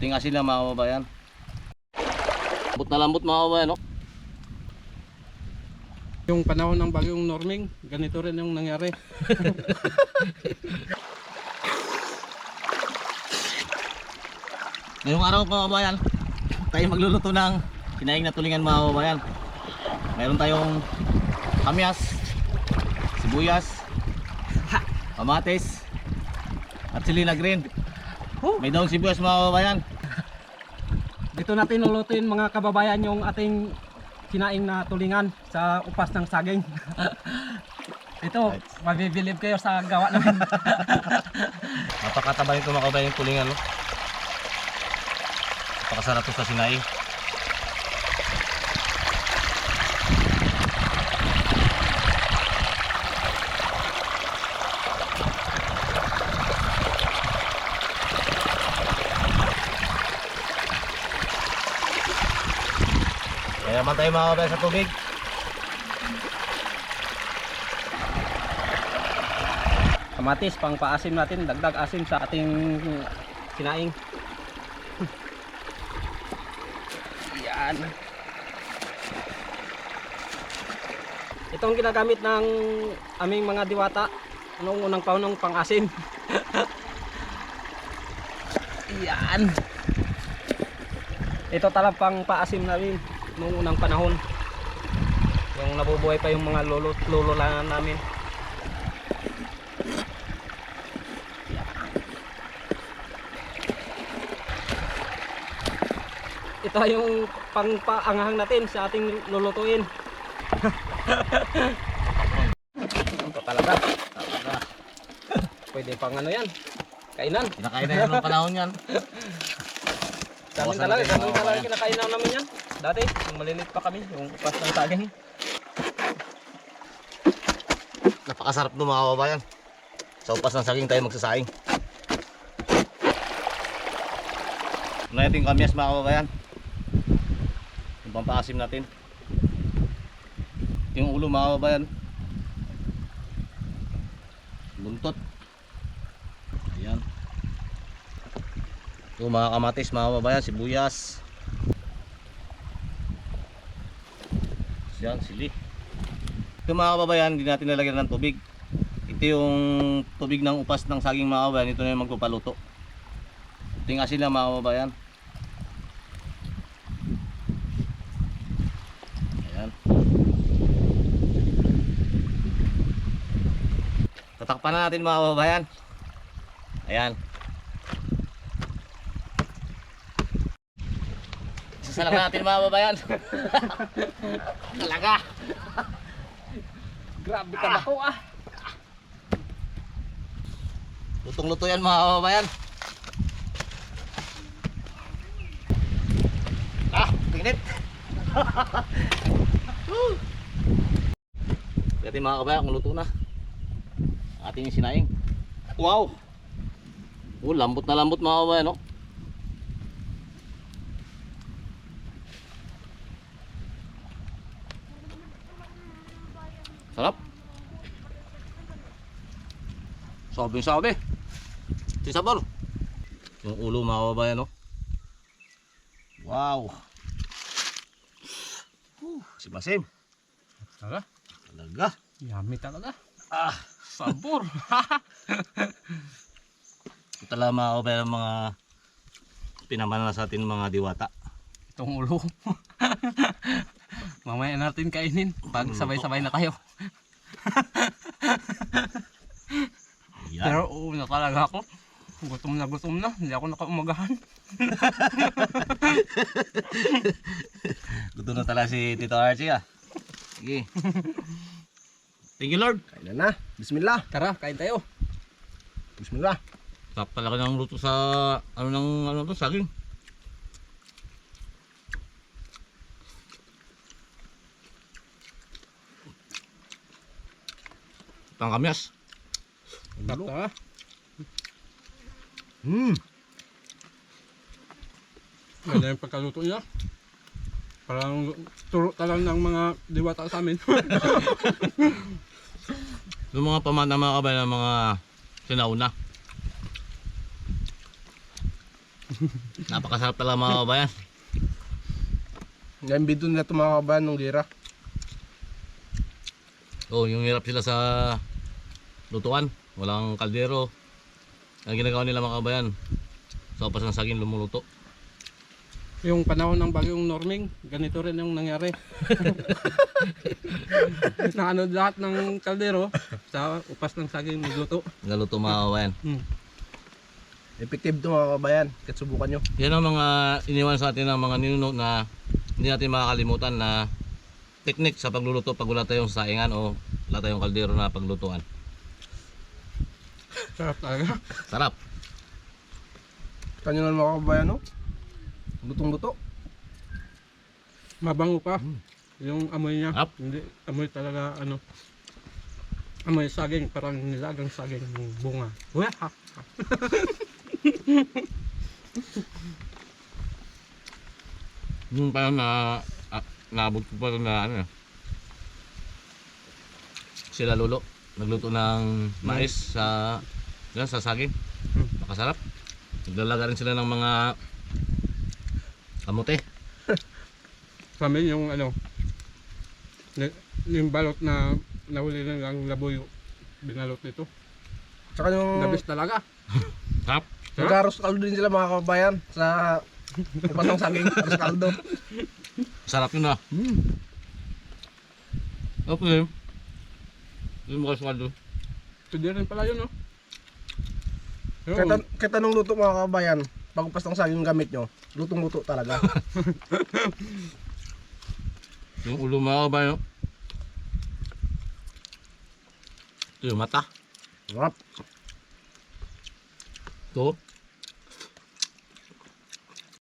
Tinga sila mga kababayan. Lambot na lambot mga kababayan, no? Yung panahon ng bagyong norming, ganito rin yung nangyari. Ngayong araw mga kababayan, tayo magluluto ng kinaing na tulingan mga kababayan. Meron tayong kamyas, sibuyas, kamatis, at silina green. May daong sibuyas mga kababayan. Dito natin lulutuin mga kababayan yung ating kinaing na tulingan sa upas ng saging. Ito, mabibilib kayo sa gawa namin. Napakataba nito mga kababayan yung tulingan. No? Napakasarap to sa sinaing. Kaya man tayo mga kababayan sa tubig. Kamatis, pang paasim natin, dagdag asim sa ating kinaing. Yan. Ito ang ginagamit ng aming mga diwata noong unang paunong pang-asim. Yan. Ito talagang pang paasim namin noong unang panahon. Yung nabubuhay pa yung mga lolo, lolo lang namin. Ito yung pangpaanghang natin sa ating lulutuin. Ito talaga. Talaga. Pwede pang ano yan. Kainan. Kinakain na yan ng panahon yan. Sa amin talaga. Ganun talaga kabayan. kinakain na namin yan. Dati, nung malilit pa kami, yung upas ng saging. Napakasarap no mga kababayan. Sa upas ng saging tayo magsasaing. Ano natin kamyas mga kababayan. Yung pampaasim natin. Yung ulo mga kababayan. Buntot. Ayan. Ito mga kamatis mga kababayan. Sibuyas. Yan, sili. Ito mga kababayan, hindi natin lalagyan ng tubig. Ito yung tubig ng upas ng saging mga kababayan. Ito na yung magpapaluto. Ito yung asin lang mga kababayan. Ayan. Tatakpan na natin mga kababayan. Ayan. Sasalang natin mga kababayan. Talaga. Grabe ka ba ko ah. Lutong-luto yan mga kababayan. Ah, pinit. Pwede mga kababayan kung luto na. Ating sinaing. Wow! Oh, lambot na lambot mga kababayan, no? Sarap. Sabing sabi. Ito sabor. Yung ulo mga kababayan, no? Wow. Whew, si Basim. Tara, Talaga. yummy talaga. Ah, Sabor. ito lang mga kababayan mga pinamana sa atin mga diwata. Itong ulo. Mamaya natin kainin pag sabay-sabay na tayo. Yan. Pero una talaga ako. Gutom na gutom na. Hindi ako nakaumagahan. Gusto na talaga si Tito Archie ah. Sige. Thank you Lord. Kainan na. Bismillah. Tara, kain tayo. Bismillah. Sarap talaga ng luto sa ano ng ano to saging. Tang kamyas. Talaga. Hmm. Ganda yung pagkaluto niya. Parang turo talang ng mga diwata sa amin. Yung mga pamana mga kabay ng mga sinauna. Napakasarap talaga mga kababayan. Naimbito nila itong mga kabayan ng gira. Oh, yung hirap sila sa lutuan. Walang kaldero. Ang ginagawa nila mga kababayan. Sa upas ng saging lumuluto. Yung panahon ng bagyong norming, ganito rin yung nangyari. Naano lahat ng kaldero sa upas ng saging nagluto. Galuto mga kababayan. Hmm. Effective ito mga kabayan. Kahit subukan nyo. Yan ang mga iniwan sa atin ng mga ninuno na hindi natin makakalimutan na technique sa pagluluto pag wala tayong saingan o wala tayong kaldero na paglutuan. Sarap talaga. Sarap. Kita nyo na mga kabayan no? Lutong-luto. Mabango pa. Yung amoy niya. Sarap. Hindi, amoy talaga ano. Amoy saging, parang nilagang saging ng bunga. Yung pa na ah, naabot ko pa na ano. Sila lolo nagluto ng mais sa yan, sa saging. Hmm. Makasarap. Naglalaga rin sila ng mga kamote. Sa amin yung ano, ni- yung balot na nahuli ng ang laboy, binalot nito. Tsaka yung Labis talaga. Sarap. nag-aros kaldo din sila mga kabayan sa upas ng saging. Aros kaldo. Sarap yun ah. Hmm. Okay. Yung mga swaldo. Pwede rin pala yun, no? Yun. Kahit, an- kahit anong luto mga kabayan, pag upas ng saging gamit nyo, lutong-luto talaga. Yung ulo mga kabayo. Ito yung mata. Sarap. Ito.